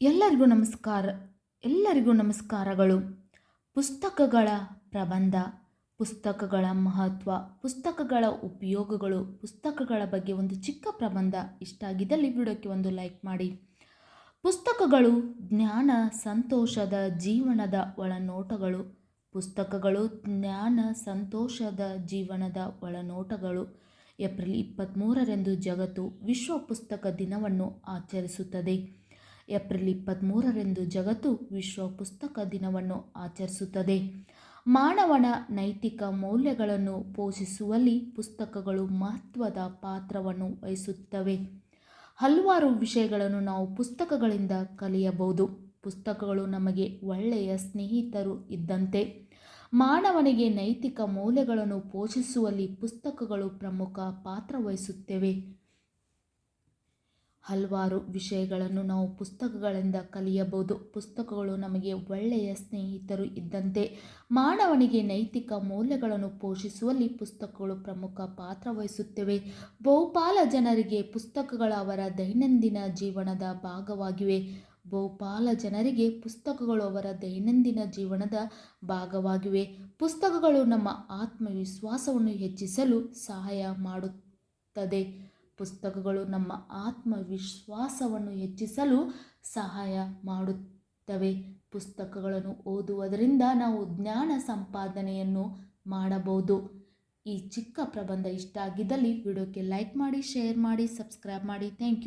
ಎಲ್ಲರಿಗೂ ನಮಸ್ಕಾರ, ಎಲ್ಲರಿಗೂ ನಮಸ್ಕಾರಗಳು. ಪುಸ್ತಕಗಳ ಪ್ರಬಂಧ, ಪುಸ್ತಕಗಳ ಮಹತ್ವ, ಪುಸ್ತಕಗಳ ಉಪಯೋಗಗಳು, ಪುಸ್ತಕಗಳ ಬಗ್ಗೆ ಒಂದು ಚಿಕ್ಕ ಪ್ರಬಂಧ ಇಷ್ಟ ಆಗಿದ್ದಲ್ಲಿ ವಿಡಿಯೋಕ್ಕೆ ಒಂದು ಲೈಕ್ ಮಾಡಿ. ಪುಸ್ತಕಗಳು ಜ್ಞಾನ, ಸಂತೋಷದ ಜೀವನದ ಒಳನೋಟಗಳು. ಪುಸ್ತಕಗಳು ಜ್ಞಾನ, ಸಂತೋಷದ ಜೀವನದ ಒಳನೋಟಗಳು. ಏಪ್ರಿಲ್ ಇಪ್ಪತ್ತ್ಮೂರರಂದು ಜಗತ್ತು ವಿಶ್ವ ಪುಸ್ತಕ ದಿನವನ್ನು ಆಚರಿಸುತ್ತದೆ. ಏಪ್ರಿಲ್ ಇಪ್ಪತ್ತ್ಮೂರರಂದು ಜಗತ್ತು ವಿಶ್ವ ಪುಸ್ತಕ ದಿನವನ್ನು ಆಚರಿಸುತ್ತದೆ. ಮಾನವನ ನೈತಿಕ ಮೌಲ್ಯಗಳನ್ನು ಪೋಷಿಸುವಲ್ಲಿ ಪುಸ್ತಕಗಳು ಮಹತ್ವದ ಪಾತ್ರವನ್ನು ವಹಿಸುತ್ತವೆ. ಹಲವಾರು ವಿಷಯಗಳನ್ನು ನಾವು ಪುಸ್ತಕಗಳಿಂದ ಕಲಿಯಬಹುದು. ಪುಸ್ತಕಗಳು ನಮಗೆ ಒಳ್ಳೆಯ ಸ್ನೇಹಿತರು ಇದ್ದಂತೆ. ಮಾನವನಿಗೆ ನೈತಿಕ ಮೌಲ್ಯಗಳನ್ನು ಪೋಷಿಸುವಲ್ಲಿ ಪುಸ್ತಕಗಳು ಪ್ರಮುಖ ಪಾತ್ರ ವಹಿಸುತ್ತವೆ. ಹಲವಾರು ವಿಷಯಗಳನ್ನು ನಾವು ಪುಸ್ತಕಗಳಿಂದ ಕಲಿಯಬಹುದು. ಪುಸ್ತಕಗಳು ನಮಗೆ ಒಳ್ಳೆಯ ಸ್ನೇಹಿತರು ಇದ್ದಂತೆ ಮಾನವನಿಗೆ ನೈತಿಕ ಮೌಲ್ಯಗಳನ್ನು ಪೋಷಿಸುವಲ್ಲಿ ಪುಸ್ತಕಗಳು ಪ್ರಮುಖ ಪಾತ್ರ ವಹಿಸುತ್ತವೆ. ಬಹುಪಾಲ ಜನರಿಗೆ ಪುಸ್ತಕಗಳು ಅವರ ದೈನಂದಿನ ಜೀವನದ ಭಾಗವಾಗಿವೆ. ಬಹುಪಾಲ ಜನರಿಗೆ ಪುಸ್ತಕಗಳು ಅವರ ದೈನಂದಿನ ಜೀವನದ ಭಾಗವಾಗಿವೆ. ಪುಸ್ತಕಗಳು ನಮ್ಮ ಆತ್ಮವಿಶ್ವಾಸವನ್ನು ಹೆಚ್ಚಿಸಲು ಸಹಾಯ ಮಾಡುತ್ತದೆ. ಪುಸ್ತಕಗಳು ನಮ್ಮ ಆತ್ಮವಿಶ್ವಾಸವನ್ನು ಹೆಚ್ಚಿಸಲು ಸಹಾಯ ಮಾಡುತ್ತವೆ. ಪುಸ್ತಕಗಳನ್ನು ಓದುವುದರಿಂದ ನಾವು ಜ್ಞಾನ ಸಂಪಾದನೆಯನ್ನು ಮಾಡಬಹುದು. ಈ ಚಿಕ್ಕ ಪ್ರಬಂಧ ಇಷ್ಟ ಆಗಿದ್ದಲ್ಲಿ ವಿಡಿಯೋಕ್ಕೆ ಲೈಕ್ ಮಾಡಿ, ಶೇರ್ ಮಾಡಿ, ಸಬ್ಸ್ಕ್ರೈಬ್ ಮಾಡಿ. Thank you.